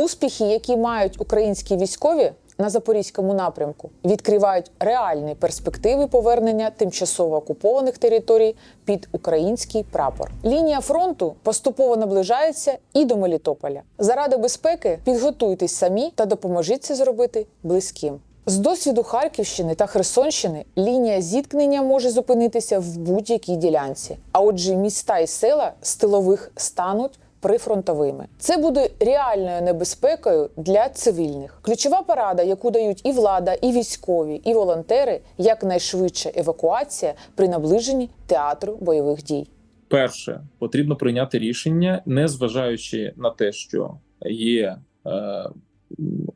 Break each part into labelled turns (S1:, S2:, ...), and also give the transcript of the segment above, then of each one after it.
S1: Успіхи, які мають українські військові на запорізькому напрямку, відкривають реальні перспективи повернення тимчасово окупованих територій під український прапор. Лінія фронту поступово наближається і до Мелітополя. Заради безпеки підготуйтесь самі та допоможіть це зробити близьким. З досвіду Харківщини та Херсонщини лінія зіткнення може зупинитися в будь-якій ділянці. А отже, міста і села з тилових стануть прифронтовими. Це буде реальною небезпекою для цивільних. Ключова порада, яку дають і влада, і військові, і волонтери, якнайшвидша евакуація при наближенні театру бойових дій.
S2: Перше, потрібно прийняти рішення, не зважаючи на те, що є е,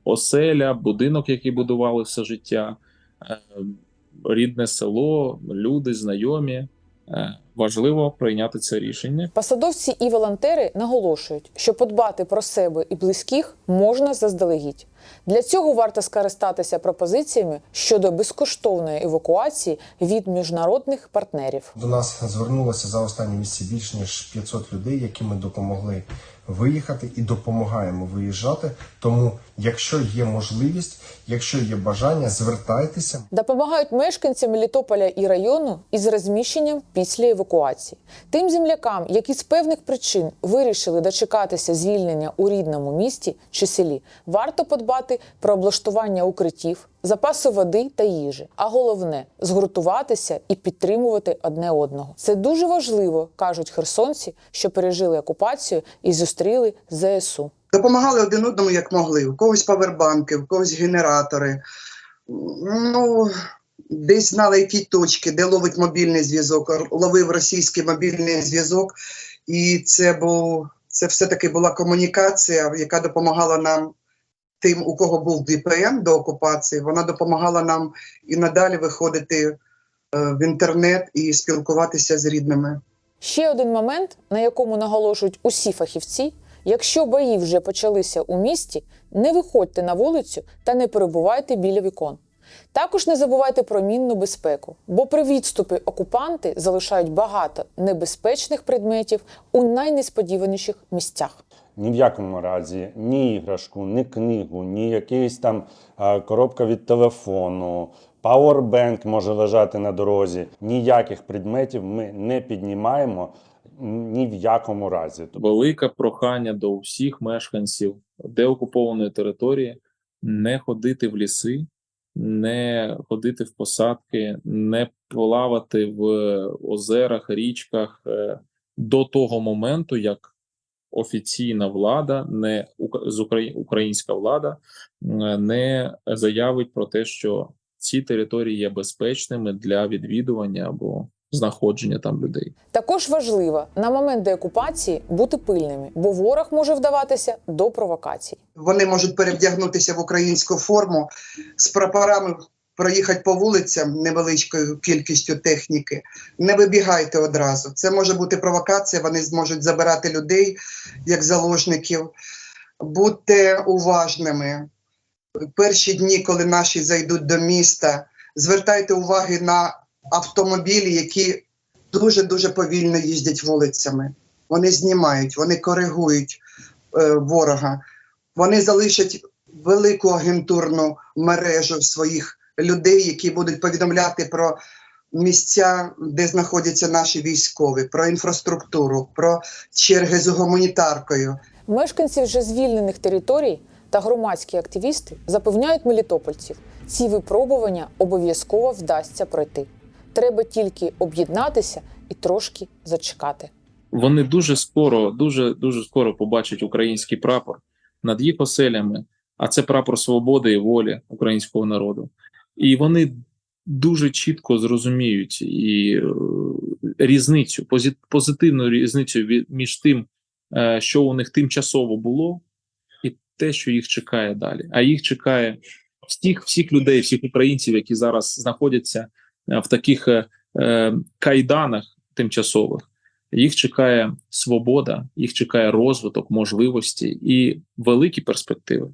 S2: оселя, будинок, який будували все життя, е, рідне село, люди, знайомі. Е, важливо прийняти це рішення.
S1: Посадовці і волонтери наголошують, що подбати про себе і близьких можна заздалегідь. Для цього варто скористатися пропозиціями щодо безкоштовної евакуації від міжнародних партнерів.
S3: До нас звернулося за останні місяці більш ніж 500 людей, які ми допомогли виїхати і допомагаємо виїжджати. Тому, якщо є можливість, якщо є бажання, звертайтеся.
S1: Допомагають мешканцям Мелітополя і району із розміщенням після евакуації. Тим землякам, які з певних причин вирішили дочекатися звільнення у рідному місті чи селі, варто подбати про облаштування укриттів, запаси води та їжі. А головне згуртуватися і підтримувати одне одного. Це дуже важливо, кажуть херсонці, що пережили окупацію і зустріли ЗСУ.
S4: Допомагали один одному як могли. У когось павербанки, у когось генератори. Ну, десь знали, які точки, де ловить мобільний зв'язок. Ловив російський мобільний зв'язок, і це був це все-таки була комунікація, яка допомагала нам тим, у кого був VPN до окупації. Вона допомагала нам і надалі виходити е, в інтернет і спілкуватися з рідними.
S1: Ще один момент, на якому наголошують усі фахівці: якщо бої вже почалися у місті, не виходьте на вулицю та не перебувайте біля вікон. Також не забувайте про мінну безпеку, бо при відступі окупанти залишають багато небезпечних предметів у найнесподіваніших місцях.
S5: Ні в якому разі ні іграшку, ні книгу, ні якийсь там а, коробка від телефону, пауербенк може лежати на дорозі. Ніяких предметів ми не піднімаємо ні в якому разі.
S2: Велике прохання до усіх мешканців деокупованої території не ходити в ліси, не ходити в посадки, не плавати в озерах, річках е, до того моменту, як офіційна влада, не українська влада, не заявить про те, що ці території є безпечними для відвідування або знаходження там людей.
S1: Також важливо на момент деокупації бути пильними, бо ворог може вдаватися до провокацій.
S4: Вони можуть перевдягнутися в українську форму з прапорами. Проїхати по вулицям невеличкою кількістю техніки, не вибігайте одразу. Це може бути провокація. Вони зможуть забирати людей як заложників. Будьте уважними. Перші дні, коли наші зайдуть до міста, звертайте уваги на автомобілі, які дуже дуже повільно їздять вулицями. Вони знімають, вони коригують е, ворога. Вони залишать велику агентурну мережу своїх людей, які будуть повідомляти про місця, де знаходяться наші військові, про інфраструктуру, про черги з гуманітаркою.
S1: Мешканці вже звільнених територій та громадські активісти запевняють мелітопольців, ці випробування обов'язково вдасться пройти. Треба тільки об'єднатися і трошки зачекати.
S2: Вони дуже скоро, дуже дуже скоро побачать український прапор над їх оселями, а це прапор свободи і волі українського народу. І вони дуже чітко зрозуміють і е, різницю, позитивну різницю між тим, е, що у них тимчасово було, і те, що їх чекає далі. А їх чекає всіх, всіх людей, всіх українців, які зараз знаходяться в таких е, е, кайданах тимчасових. Їх чекає свобода, їх чекає розвиток, можливості і великі перспективи.